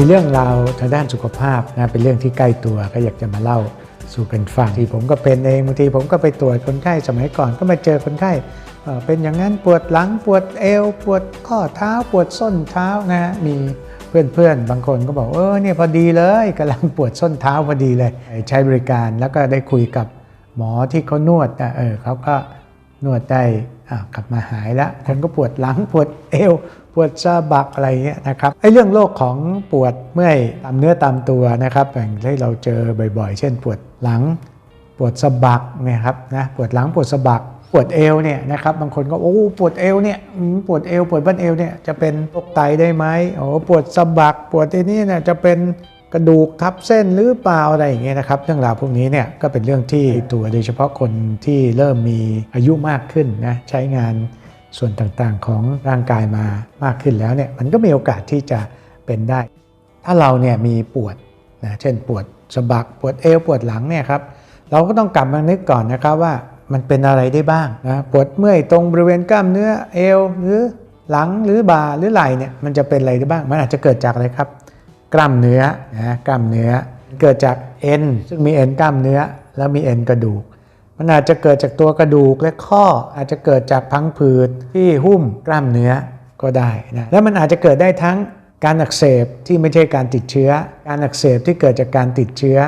มีเรื่องราวทางด้านสุขภาพนะเป็นเรื่องที่ใกล้ตัวก็อยากจะมาเล่าสู่กันฟังที่ผมก็เป็นเองบางทีผมก็ไปตรวจคนไข้สมัยก่อนก็มาเจอคนไข้เป็นอย่างนั้นปวดหลังปวดเอว ปวดข้อเท้าปวดส้นเท้านะมีเพื่อนๆ บางคนก็บอกเออเนี่ยพอดีเลยกำลังปวดส้นเท้าพอดีเลย ใช้บริการแล้วก็ได้คุยกับหมอที่เขานวดนะเออเขาก็นวดได้กลับมาหายแล้วคนก็ปวดหลังปวดเอว วดสะบักอะไรเงี้ยนะครับไอ้เรื่องโรคของปวดเมื่อยตามเนื้อตามตัวนะครับอย่างที่เราเจอบ่อยๆ เช่น ปวดหลัง ปวดสะบักเนี่ยครับนะปวดหลังปวดสะบัก ปวดเอวเนี่ยนะครับบางคนก็โอ้ปวดเอวเนี่ยปวดเอวปวดบั้นเอวเนี่ยจะเป็นโรคไตได้ไหมโอ้ปวดสะบัก ปวดที่นี่เนี่ยจะเป็นกระดูกทับเส้นหรือเปล่าอะไรอย่างเงี้ยนะครับเรื่องราวพวกนี้เนี่ยก็เป็นเรื่องที่ตัวโดยเฉพาะคนที่เริ่มมีอายุมากขึ้นนะใช้งาน ส่วนต่างๆของร่างกายมามากขึ้นแล้วเนี่ยมันก็มีโอกาสที่จะเป็นได้ ถ้าเราเนี่ยมีปวดนะเช่นปวดสะบักปวดเอวปวดหลังเนี่ยครับเราก็ต้องกลับมานึกก่อนนะครับว่ามันเป็นอะไรได้บ้างนะปวดเมื่อยตรงบริเวณกล้ามเนื้อเอวหรือหลังหรือบ่าหรือไหล่เนี่ยมันจะเป็นอะไรได้บ้าง มันอาจจะเกิดจากอะไรครับ กล้ามเนื้อนะกล้ามเนื้อเกิดจากเอ็นซึ่งมีเอ็นกล้ามเนื้อ แล้วมีเอ็นกระดูก มันอาจจะเกิดจากตัวกระดูกและข้ออาจจะเกิดจากพังผืดที่หุ้มกล้ามเนื้อก็ได้นะแล้วมันอาจจะเกิดได้ทั้งการอักเสบที่ไม่ใช่การติดเชื้อ การอักเสบที่เกิดจากการติดเชื้อ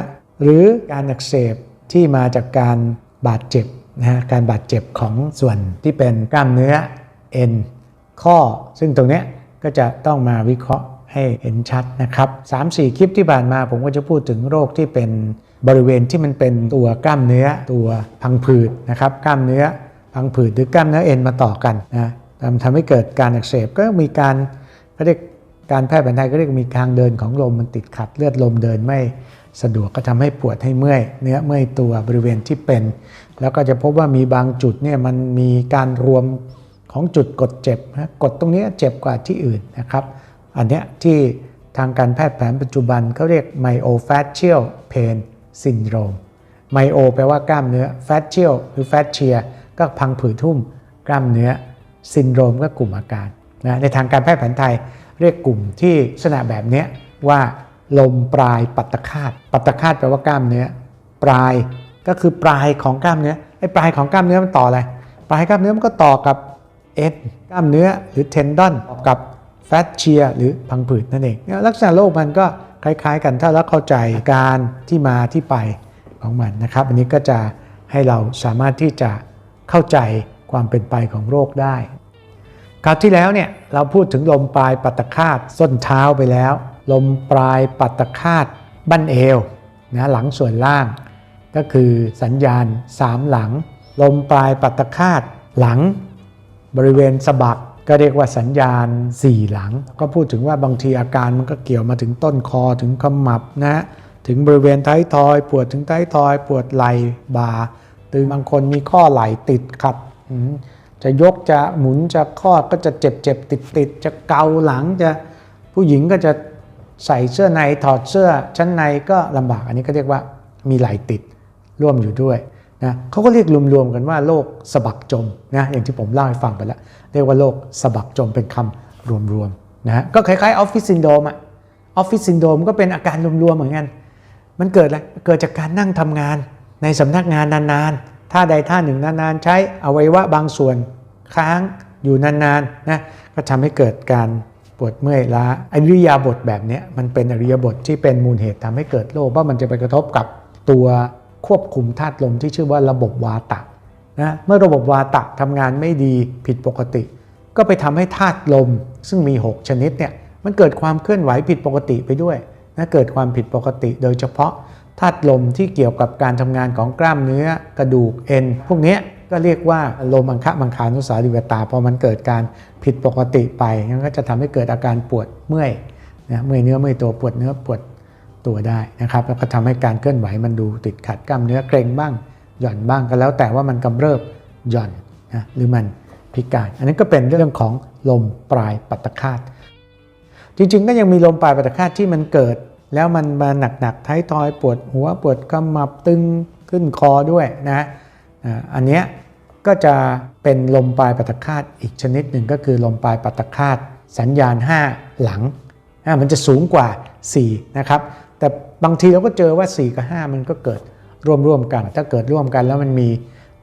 หรือการอักเสบที่มาจากการบาดเจ็บนะการบาดเจ็บของส่วนที่เป็นกล้ามเนื้อเอ็นข้อ ซึ่งตรงนี้ก็จะต้องมาวิเคราะห์ให้เห็นชัดนะครับ 3-4 คลิปที่ผ่านมาผมก็จะพูดถึงโรคที่เป็น บริเวณที่มันเป็นตัวกล้ามเนื้อตัวพังผืดนะครับกล้ามเนื้อพังผืดหรือกล้ามเนื้อเอ็นมาต่อกันนะทำให้เกิดการอักเสบก็มีการเขาเรียกการแพทย์แผนไทยก็เรียกมีทางเดินของลมมันติดขัดเลือดลมเดินไม่สะดวกก็ทำให้ปวดให้เมื่อยเนื้อเมื่อยตัวบริเวณที่เป็น แล้วก็จะพบว่ามีบางจุดเนี่ยมันมีการรวมของจุดกดเจ็บนะกดตรงนี้เจ็บกว่าที่อื่นนะครับ อันเนี้ยที่ทางการแพทย์แผนปัจจุบันเขาเรียก myofascial pain syndrome myo แปลว่ากล้ามเนื้อ fascial หรือ fascia ก็พังผืดทุ่มกล้ามเนื้อ syndrome ก็กลุ่มอาการนะในทางการแพทย์แผนไทยเรียกกลุ่มที่ลักษณะแบบนี้ว่าลมปลายปัตตคาตปัตตคาตแปลว่ากล้ามเนื้อ ปลายก็คือปลายของกล้ามเนื้อไอ้ปลายของกล้ามเนื้อมันต่ออะไรปลายกล้ามเนื้อมันก็ต่อกับเอ็นกล้ามเนื้อหรือเทนดอนกับแฟตเชียหรือพังผืดนั่นเองลักษณะโรคมันก็ คล้ายๆ กันถ้าเราเข้าใจการที่มาที่ไปของมันนะครับ อันนี้ก็จะให้เราสามารถที่จะเข้าใจความเป็นไปของโรคได้คราวที่แล้วเนี่ยเราพูดถึงลมปลายปัตตคาตส้นเท้าไปแล้ว ลมปลายปัตตคาตบั้นเอวนะหลังส่วนล่าง ก็คือสัญญาณ 3 หลัง ลมปลายปัตตคาตหลัง บริเวณสะบัก ก็เรียกว่าสัญญาณ 4 หลัง ก็พูดถึงว่าบางทีอาการมันก็เกี่ยวมาถึงต้นคอถึงขมับนะถึงบริเวณท้ายทอย ปวดถึงท้ายทอย ปวดไหล่บ่าตึงบางคนมีข้อไหล่ติดขัดจะยกจะหมุนจะข้อก็จะเจ็บเจ็บติดติดจะเกาหลังจะผู้หญิงก็จะใส่เสื้อในถอดเสื้อชั้นในก็ลำบากอันนี้ก็เรียกว่ามีไหล่ติดร่วมอยู่ด้วย นะเขาก็เรียกรวมๆกันว่าโรคสะบักจมนะอย่างที่ผมเล่าให้ฟังไปแล้ว เรียกว่าโรคสะบักจมเป็นคำรวมๆนะฮะก็คล้ายๆออฟฟิศซินโดมอะออฟฟิศซินโดมก็เป็นอาการรวมๆเหมือนกัน มันเกิดอะไรเกิดจากการนั่งทำงานในสำนักงานนานๆท่าใดท่าหนึ่งนานๆ ใช้อวัยวะบางส่วนค้างอยู่นานๆนะก็ทำให้เกิดการปวดเมื่อยล้าอริยาบทแบบนี้มันเป็นอริยาบทที่เป็นมูลเหตุทำให้เกิดโรคเพราะมันจะไปกระทบกับตัว ควบคุมธาตุลมที่ชื่อว่าระบบวาตะนะเมื่อระบบวาตะทำงานไม่ดีผิดปกติ ก็ไปทำให้ธาตุลมซึ่งมี 6 ชนิดเนี่ยมันเกิดความเคลื่อนไหวผิดปกติไปด้วยนะเกิดความผิดปกติโดยเฉพาะธาตุลมที่เกี่ยวกับการทำงานของกล้ามเนื้อกระดูกเอ็นพวกนี้ก็เรียกว่าลมอังคะมังคานุสาริเวตาพอมันเกิดการผิดปกติไปมันก็จะทำให้เกิดอาการปวดเมื่อยนะเมื่อยเนื้อเมื่อยตัวปวดเนื้อปวด ตัวได้นะครับ แล้วก็ทำให้การเคลื่อนไหวมันดูติดขัดกล้ามเนื้อเกร็งบ้าง หย่อนบ้างก็แล้วแต่ว่ามันกำเริบหย่อนนะหรือมันพิการ อันนี้นก็เป็นเรื่องของลมปลายปัตตคาตจริงๆ ก็ยังมีลมปลายปัตตคาตที่มันเกิด แล้วมันมาหนักๆท้ายทอยปวดหัวปวดขมับตึงขึ้นคอด้วยนะอันเนี้ยก็จะเป็นลมปลายปัตตคาตอีกชนิดหนึ่งก็คือลมปลายปัตตคาตสัญญาณ 5 หลังมันจะสูงกว่า 4 นะครับ แต่บางทีเราก็เจอว่า 4 กับ 5 มันก็เกิดร่วมๆกัน ถ้าเกิดร่วมกันแล้วมันมี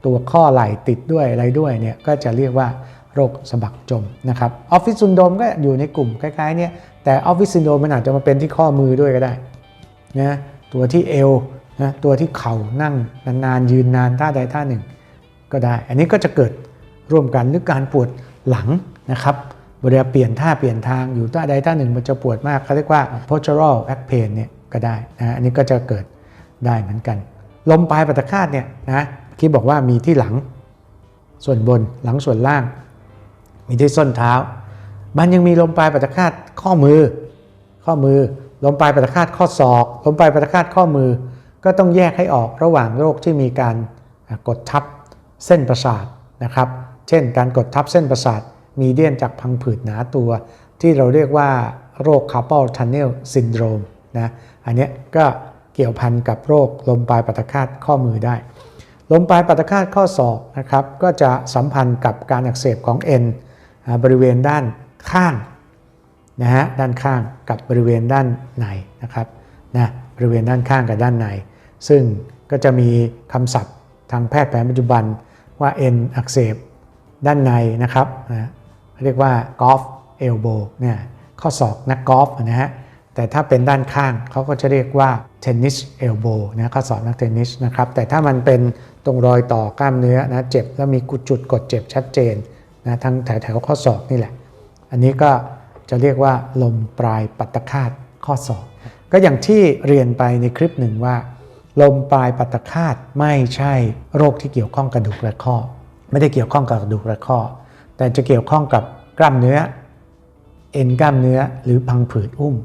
ตัวข้อไหล่ติดด้วยอะไรด้วยเนี่ยก็จะเรียกว่าโรคสะบักจมนะครับออฟฟิศซินโดมก็อยู่ในกลุ่มคล้ายๆเนี่ยแต่ออฟฟิศซินโดมมันอาจจะมาเป็นที่ข้อมือด้วยก็ได้นะตัวที่เอวนะตัวที่เข่านั่งนานๆยืนนานท่าใดท่าหนึ่ง ก็ได้ อันนี้ก็จะเกิดร่วมกันหรือการปวดหลังนะครับเวลาเปลี่ยนท่าเปลี่ยนทางอยู่ท่าใดท่าหนึ่งมันจะปวดมากเขาเรียกว่า postural back pain เนี่ย ก็ได้นะอันนี้ก็จะเกิดได้เหมือนกัน ลมปลายปัตตคาตเนี่ยนะคิดบอกว่ามีที่หลังส่วนบนหลังส่วนล่าง มีที่ส้นเท้า มันยังมีลมปลายปัตตคาตข้อมือ ข้อมือลมปลายปัตตคาตข้อศอกลมปลายปัตตคาตข้อมือ ก็ต้องแยกให้ออกระหว่างโรคที่มีการกดทับเส้นประสาทนะครับ เช่น การกดทับเส้นประสาทมีเดียนจากพังผืดหนาตัว ที่เราเรียกว่าโรค carpal tunnel syndrome นะ อันนี้ก็เกี่ยวพันกับโรคลมปลายปัตตคาตข้อมือได้ ลมปลายปัตตคาตข้อศอกนะครับก็จะสัมพันธ์กับการอักเสบของเอ็นบริเวณด้านข้างนะฮะด้านข้างกับบริเวณด้านในนะครับนะบริเวณด้านข้างกับด้านใน ซึ่งก็จะมีคำศัพท์ทางแพทย์แผนปัจจุบันว่าเอ็นอักเสบด้านในนะครับนะเรียกว่ากอล์ฟเอลโบเนี่ยข้อศอกนักกอล์ฟนะฮะ แต่ถ้าเป็นด้านข้างเขาก็จะเรียกว่าเทนนิสเอลโบนะข้อศอกนักเทนนิสนะครับแต่ถ้ามันเป็นตรงรอยต่อกล้ามเนื้อนะเจ็บแล้วมีจุดกดเจ็บชัดเจนนะทั้งแถวแถวข้อศอกนี่แหละ อันนี้ก็จะเรียกว่าลมปลายปัตตคาตข้อศอกก็อย่างที่เรียนไปในคลิปหนึ่งว่า ลมปลายปัตตคาตไม่ใช่โรคที่เกี่ยวข้องกระดูกและข้อ ไม่ได้เกี่ยวข้องกับกระดูกและข้อ แต่จะเกี่ยวข้องกับกล้ามเนื้อ เอ็นกล้ามเนื้อหรือพังผืดอุ้ม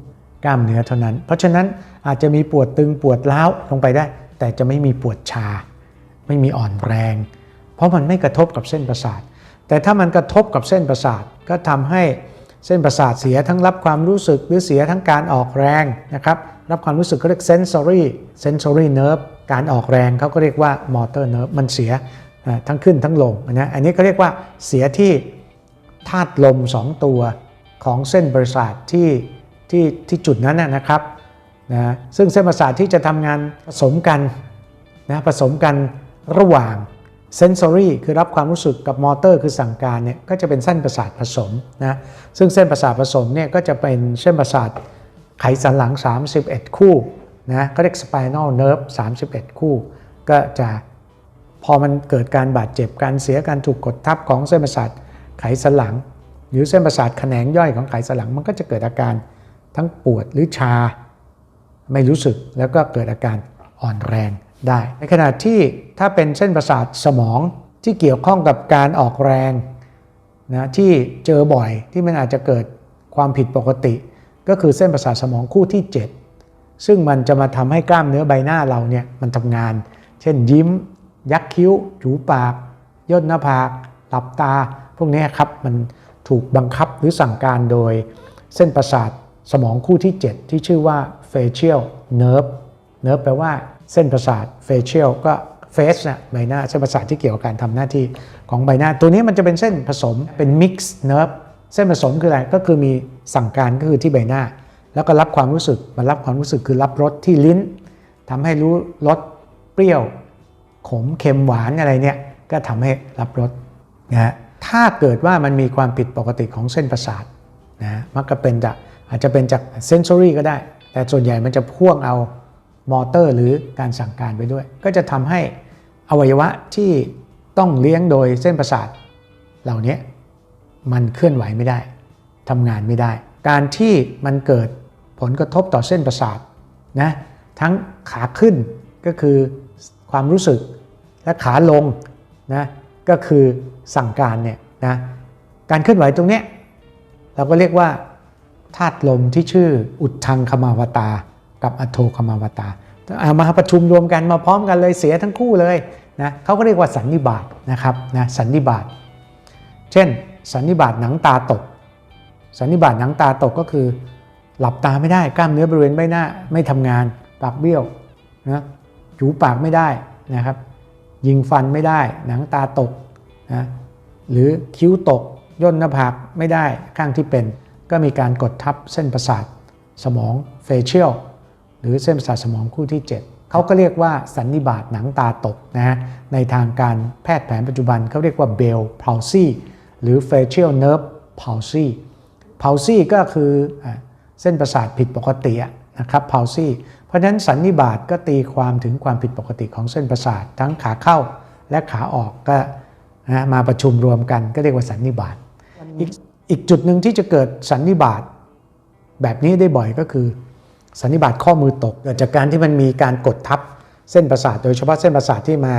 กล้ามเนื้อเท่านั้น เพราะฉะนั้นอาจจะมีปวดตึงปวดร้าวลงไปได้ แต่จะไม่มีปวดชา ไม่มีอ่อนแรง เพราะมันไม่กระทบกับเส้นประสาท แต่ถ้ามันกระทบกับเส้นประสาทก็ทำให้เส้นประสาทเสียทั้งรับความรู้สึกหรือเสียทั้งการออกแรงนะครับรับความรู้สึกเขาเรียก sensory sensory nerve การออกแรงเขาก็เรียกว่า motor nerve มันเสียทั้งขึ้นทั้งลงนะอันนี้เขาเรียกว่าเสียที่ธาตุลม 2 ตัวของเส้นประสาทที่ ที่ที่จุดนั้นนะครับนะซึ่งเส้นประสาทที่จะทำงานผสมกันนะผสมกันระหว่างเซนซอรี่คือรับความรู้สึกกับมอเตอร์คือสั่งการเนี่ยก็จะเป็นเส้นประสาทผสมนะซึ่งเส้นประสาทผสมเนี่ยก็จะเป็นเส้นประสาทไขสันหลัง 31 คู่นะก็เรียก spinal nerve 31 คู่ ก็จะพอมันเกิดการบาดเจ็บการเสียการถูกกดทับของเส้นประสาทไขสันหลัง หรือเส้นประสาทแขนงย่อยของไขสันหลังมันก็จะเกิดอาการ ทั้งปวดหรือชา ไม่รู้สึกแล้วก็เกิดอาการอ่อนแรงได้ ในขณะที่ถ้าเป็นเส้นประสาทสมองที่เกี่ยวข้องกับการออกแรงนะที่เจอบ่อยที่มันอาจจะเกิดความผิดปกติ ก็คือเส้นประสาทสมองคู่ที่ 7 ซึ่งมันจะมาทำให้กล้ามเนื้อใบหน้าเราเนี่ยมันทำงาน เช่นยิ้ม ยักคิ้ว จูปาก ย่นหน้าผากหลับตา พวกนี้ครับมันถูกบังคับหรือสั่งการโดยเส้นประสาท สมองคู่ที่ 7 ที่ชื่อว่า facial nerve nerve แปลว่าเส้นประสาท facial ก็ face นะใบหน้าเส้นประสาทที่เกี่ยวกับการทำหน้าที่ของใบหน้า ตัวนี้มันจะเป็นเส้นผสมเป็น mix nerve เส้นผสมคืออะไรก็คือมีสั่งการก็คือที่ใบหน้า แล้วก็รับความรู้สึกมันรับความรู้สึกคือรับรสที่ลิ้นทำให้รู้รสเปรี้ยว ขมเค็มหวานอะไรเนี่ยก็ทำให้รับรสนะฮะถ้าเกิดว่ามันมีความผิดปกติของเส้นประสาทนะมักจะเป็นจาก อาจจะเป็นจากเซนซอรี่ก็ได้ แต่ส่วนใหญ่มันจะพ่วงเอามอเตอร์หรือการสั่งการไปด้วย ก็จะทำให้อวัยวะที่ต้องเลี้ยงโดยเส้นประสาท เหล่านี้มันเคลื่อนไหวไม่ได้ทำงานไม่ได้ การที่มันเกิดผลกระทบต่อเส้นประสาทนะทั้งขาขึ้นก็คือความรู้สึกและขาลงนะก็คือสั่งการเนี่ยนะการเคลื่อนไหวตรงเนี้ยเราก็เรียกว่า ธาตุลมที่ชื่ออุดทังคมาวตา กับอโทคมาวตามาประชุมรวมกันมาพร้อมกันเลยเสียทั้งคู่เลยนะเขาก็เรียกว่าสันนิบาตนะครับนะสันนิบาตเช่น สันนิบาตหนังตาตก สันนิบาตหนังตาตกก็คือ หลับตาไม่ได้กล้ามเนื้อบริเวณใบหน้าไม่ทำงานปากเบี้ยวนะจูปากไม่ได้นะครับ ยิงฟันไม่ได้ หนังตาตกนะหรือคิ้วตกย่นหน้าผากไม่ได้ข้างที่เป็น ก็มีการกดทับเส้นประสาทสมอง facial หรือเส้นประสาทสมองคู่ที่ 7 เขาก็เรียกว่าสันนิบาตหนังตาตกนะฮะในทางการแพทย์แผนปัจจุบันเขาเรียกว่า Bell palsy หรือ facial nerve palsy palsy ก็คือเส้นประสาทผิดปกตินะครับ palsy เพราะฉะนั้นสันนิบาตก็ตีความถึงความผิดปกติของเส้นประสาททั้งขาเข้าและขาออกก็นะมาประชุมรวมกันก็เรียกว่าสันนิบาต อีกจุดหนึ่งที่จะเกิดสันนิบาตแบบนี้ได้บ่อยก็คือ สันนิบาตข้อมือตกเกิดจากการที่มันมีการกดทับเส้นประสาท โดยเฉพาะเส้นประสาทที่มา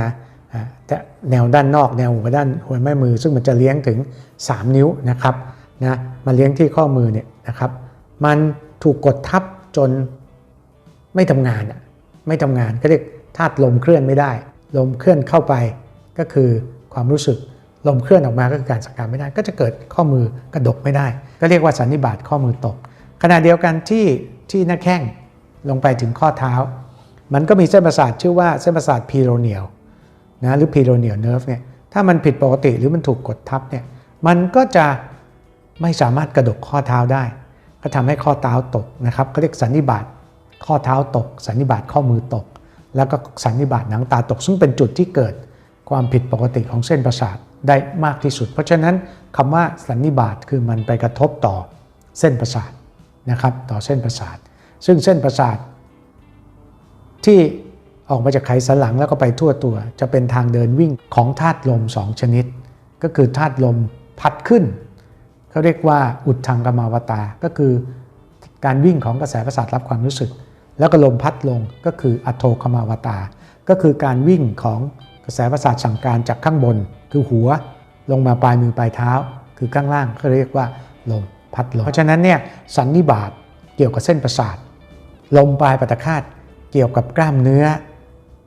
แนวด้านนอกแนวหัวด้านหัวแม่มือ ซึ่งมันจะเลี้ยงถึง 3 นิ้วนะครับนะมาเลี้ยงที่ข้อมือเนี่ยนะครับ มันถูกกดทับจนไม่ทำงานอะไม่ทำงานก็เรียกธาตุลมเคลื่อนไม่ได้ ลมเคลื่อนเข้าไปก็คือความรู้สึก ลมเคลื่อนออกมาก็คือการสังการไม่ได้ ก็จะเกิดข้อมือกระดกไม่ได้ ก็เรียกว่าสันนิบาตข้อมือตก ขณะเดียวกันที่ที่หน้าแข้งลงไปถึงข้อเท้า มันก็มีเส้นประสาทชื่อว่าเส้นประสาทพีโรเนียลนะหรือพีโรเนียลเนิร์ฟเนี่ยถ้ามันผิดปกติหรือมันถูกกดทับเนี่ยมันก็จะไม่สามารถกระดกข้อเท้าได้ ก็ทำให้ข้อเท้าตกนะครับเขาเรียกสันนิบาตข้อเท้าตก สันนิบาตข้อมือตก แล้วก็สันนิบาตหนังตาตก ซึ่งเป็นจุดที่เกิดความผิดปกติของเส้นประสาท ได้มากที่สุด เพราะฉะนั้นคำว่าสันนิบาตคือมันไปกระทบต่อเส้นประสาทนะครับต่อเส้นประสาท ซึ่งเส้นประสาท ที่ออกมาจากไขสันหลังแล้วก็ไปทั่วตัว จะเป็นทางเดินวิ่งของธาตุลม2ชนิด ก็คือธาตุลมพัดขึ้นเขาเรียกว่าอุดทางกมาวตา ก็คือการวิ่งของกระแสประสาทรับความรู้สึก แล้วก็ลมพัดลงก็คืออัโทคมาวตา ก็คือการวิ่งของกระแสประสาทสั่งการจากข้างบน คือหัวลงมาปลายมือปลายเท้า คือข้างล่างเขาเรียกว่าลมพัดลงเพราะฉะนั้นเนี่ยสันนิบาตเกี่ยวกับเส้นประสาท ลมปลายปัตตคาตเกี่ยวกับกล้ามเนื้อ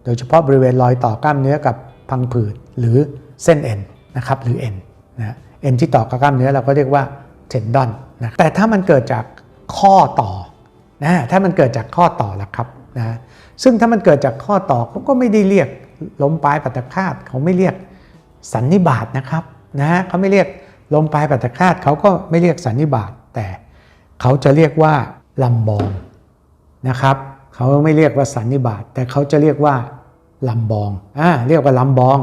โดยเฉพาะบริเวณรอยต่อกล้ามเนื้อกับพังผืดหรือเส้นเอ็นนะครับหรือเอ็นนะเอ็นที่ต่อกับกล้ามเนื้อเราก็เรียกว่าเทนดอนนะแต่ถ้ามันเกิดจากข้อต่อนะถ้ามันเกิดจากข้อต่อล่ะครับนะซึ่งถ้ามันเกิดจากข้อต่อเขาก็ไม่ได้เรียกลมปลายปัตตคาตเขาไม่เรียก สันนิบาตนะครับนะฮะเขาไม่เรียกลมปลายปัตตคาตเขาก็ไม่เรียกสันนิบาตแต่เขาจะเรียกว่าลำบองนะครับเขาไม่เรียกว่าสันนิบาตแต่เขาจะเรียกว่าลำบองอ่าเรียกว่าลำบอง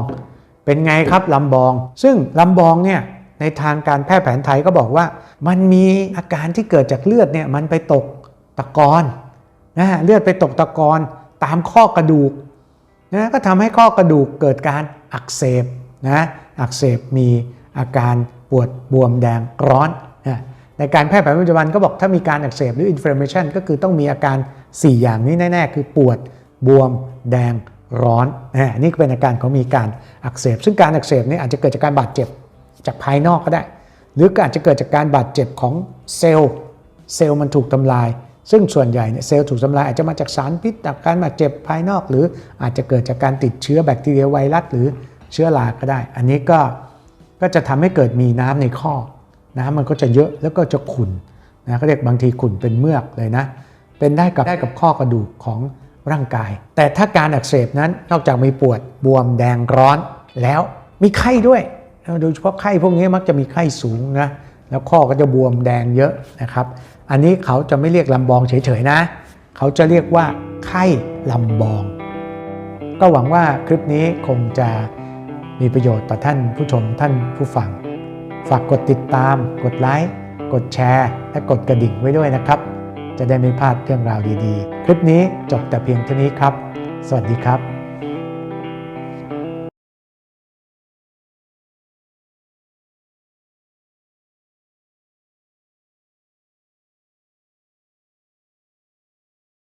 เป็นไงครับลำบอง ซึ่งลำบองเนี่ยในทางการแพทย์แผนไทยก็บอกว่า มันมีอาการที่เกิดจากเลือดเนี่ยมันไปตกตะกอนนะฮะเลือดไปตกตะกอนตามข้อกระดูกนะก็ทำให้ข้อกระดูกเกิดการอักเสบ นะอักเสบมีอาการปวดบวมแดงร้อนนะในการแพทย์แผนปัจจุบันก็บอกถ้ามีการอักเสบหรือ inflammation ก็คือต้องมีอาการ 4 อย่างนี้แน่ ๆ คือปวดบวมแดงร้อนนะนี่ก็เป็นอาการของมีการอักเสบ ซึ่งการอักเสบนี่อาจจะเกิดจากการบาดเจ็บจากภายนอกก็ได้ หรือก็อาจจะเกิดจากการบาดเจ็บของเซลล์เซลล์มันถูกทำลาย ซึ่งส่วนใหญ่เนี่ยเซลล์ถูกทำลายอาจจะมาจากสารพิษจากการบาดเจ็บภายนอก หรืออาจจะเกิดจากการติดเชื้อแบคทีเรียไวรัสหรือ เชื้อราก็ได้ อันนี้ก็ก็จะทำให้เกิดมีน้ำในข้อ น้ำมันก็จะเยอะแล้วก็จะขุ่นนะเขาเรียกบางทีขุ่นเป็นเมือกเลยนะ เป็นได้กับได้กับข้อกระดูกของร่างกาย แต่ถ้าการอักเสบนั้นนอกจากมีปวดบวมแดงร้อนแล้วมีไข้ด้วยโดยเฉพาะไข้พวกนี้มักจะมีไข้สูงนะแล้วข้อก็จะบวมแดงเยอะนะครับ อันนี้เขาจะไม่เรียกลำบองเฉยๆนะ เขาจะเรียกว่าไข้ลำบอง ก็หวังว่าคลิปนี้คงจะ มีประโยชน์ต่อท่านผู้ชมท่านผู้ฟัง ฝากกดติดตาม กดไลค์ กดแชร์ และกดกระดิ่งไว้ด้วยนะครับ จะได้ไม่พลาดเรื่องราวดีๆ คลิปนี้จบแต่เพียงเท่านี้ครับ สวัสดีครับ